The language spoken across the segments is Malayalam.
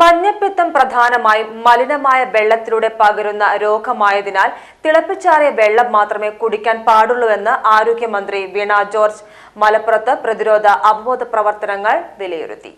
മഞ്ഞപ്പിത്തം പ്രധാനമായും മലിനമായ വെള്ളത്തിലൂടെ പകരുന്ന രോഗമായതിനാൽ തിളപ്പിച്ചാറിയ വെള്ളം മാത്രമേ കുടിക്കാൻ പാടുള്ളൂ പാടുള്ളൂവെന്ന് ആരോഗ്യമന്ത്രി വീണ ജോർജ്. മലപ്പുറത്ത് പ്രതിരോധ അവബോധ പ്രവർത്തനങ്ങൾ വിലയിരുത്തി.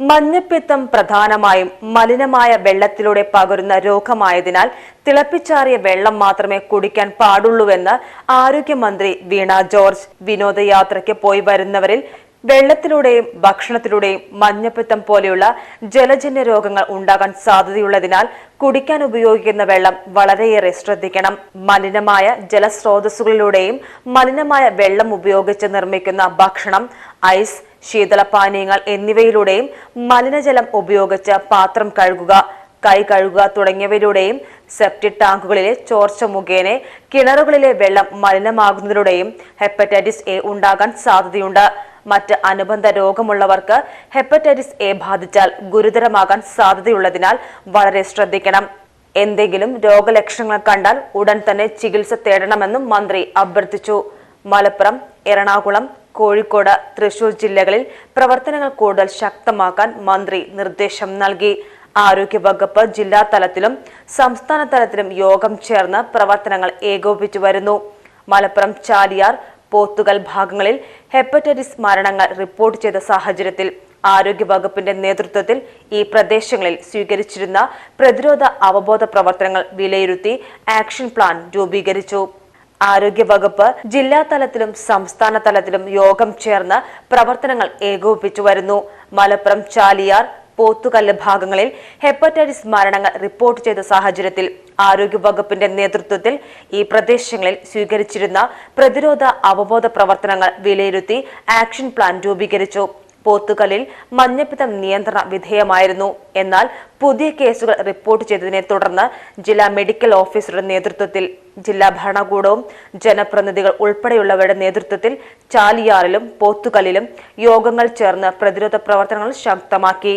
മഞ്ഞപ്പിത്തം പ്രധാനമായും മലിനമായ വെള്ളത്തിലൂടെ പകരുന്ന രോഗമായതിനാൽ തിളപ്പിച്ചാറിയ വെള്ളം മാത്രമേ കുടിക്കാൻ പാടുള്ളൂവെന്ന് ആരോഗ്യമന്ത്രി വീണ ജോർജ്. വിനോദയാത്രയ്ക്ക് പോയി വരുന്നവരിൽ വെള്ളത്തിലൂടെയും ഭക്ഷണത്തിലൂടെയും മഞ്ഞപ്പിത്തം പോലെയുള്ള ജലജന്യ രോഗങ്ങൾ ഉണ്ടാകാൻ സാധ്യതയുള്ളതിനാൽ കുടിക്കാൻ ഉപയോഗിക്കുന്ന വെള്ളം വളരെയേറെ ശ്രദ്ധിക്കണം. മലിനമായ ജലസ്രോതസ്സുകളിലൂടെയും മലിനമായ വെള്ളം ഉപയോഗിച്ച് നിർമ്മിക്കുന്ന ഭക്ഷണം ഐസ് ശീതളപാനീയങ്ങൾ എന്നിവയിലൂടെയും മലിനജലം ഉപയോഗിച്ച് പാത്രം കഴുകുക കൈ കഴുകുക തുടങ്ങിയവയിലൂടെയും സെപ്റ്റിക് ടാങ്കുകളിലെ ചോർച്ച മുഖേന കിണറുകളിലെ വെള്ളം മലിനമാകുന്നതിലൂടെയും ഹെപ്പറ്റൈറ്റിസ് എ ഉണ്ടാകാൻ സാധ്യതയുണ്ട്. മറ്റ് അനുബന്ധ രോഗമുള്ളവർക്ക് ഹെപ്പറ്റൈറ്റിസ് എ ബാധിച്ചാൽ ഗുരുതരമാകാൻ സാധ്യതയുള്ളതിനാൽ വളരെ ശ്രദ്ധിക്കണം. എന്തെങ്കിലും രോഗലക്ഷണങ്ങൾ കണ്ടാൽ ഉടൻ തന്നെ ചികിത്സ തേടണമെന്നും മന്ത്രി അഭ്യർത്ഥിച്ചു. മലപ്പുറം എറണാകുളം കോഴിക്കോട് തൃശൂർ ജില്ലകളിൽ പ്രവർത്തനങ്ങൾ കൂടുതൽ ശക്തമാക്കാൻ മന്ത്രി നിർദ്ദേശം നൽകി. ആരോഗ്യവകുപ്പ് ജില്ലാ തലത്തിലും സംസ്ഥാന തലത്തിലും യോഗം ചേർന്ന് പ്രവർത്തനങ്ങൾ ഏകോപിപ്പിച്ചു വരുന്നു. മലപ്പുറം ചാലിയാർ പോത്തുകൽ ഭാഗങ്ങളിൽ ഹെപ്പറ്റൈറ്റിസ് മരണങ്ങൾ റിപ്പോർട്ട് ചെയ്ത സാഹചര്യത്തിൽ ആരോഗ്യവകുപ്പിന്റെ നേതൃത്വത്തിൽ ഈ പ്രദേശങ്ങളിൽ സ്വീകരിച്ചിരുന്ന പ്രതിരോധ അവബോധ പ്രവർത്തനങ്ങൾ വിലയിരുത്തി ആക്ഷൻ പ്ലാൻ രൂപീകരിച്ചു. ആരോഗ്യവകുപ്പ് ജില്ലാ തലത്തിലും സംസ്ഥാന തലത്തിലും യോഗം ചേർന്ന് പ്രവർത്തനങ്ങൾ ഏകോപിപ്പിച്ചു വരുന്നു. മലപ്പുറം ചാലിയാർ പോത്തുകല്ല് ഭാഗങ്ങളിൽ ഹെപ്പറ്റൈറ്റിസ് മരണങ്ങൾ റിപ്പോർട്ട് ചെയ്ത സാഹചര്യത്തിൽ ആരോഗ്യവകുപ്പിന്റെ നേതൃത്വത്തിൽ ഈ പ്രദേശങ്ങളിൽ സ്വീകരിച്ചിരുന്ന പ്രതിരോധ അവബോധ പ്രവർത്തനങ്ങൾ വിലയിരുത്തി ആക്ഷൻ പ്ലാൻ രൂപീകരിച്ചു. പോത്തുകല്ലിൽ മഞ്ഞപ്പിത്തം നിയന്ത്രണ വിധേയമായിരുന്നു. എന്നാൽ പുതിയ കേസുകൾ റിപ്പോർട്ട് ചെയ്തതിനെ തുടർന്ന് ജില്ലാ മെഡിക്കൽ ഓഫീസറുടെ നേതൃത്വത്തിൽ ജില്ലാ ഭരണകൂടവും ജനപ്രതിനിധികൾ ഉൾപ്പെടെയുള്ളവരുടെ നേതൃത്വത്തിൽ ചാലിയാറിലും പോത്തുകലിലും യോഗങ്ങൾ ചേർന്ന് പ്രതിരോധ പ്രവർത്തനങ്ങൾ ശക്തമാക്കി.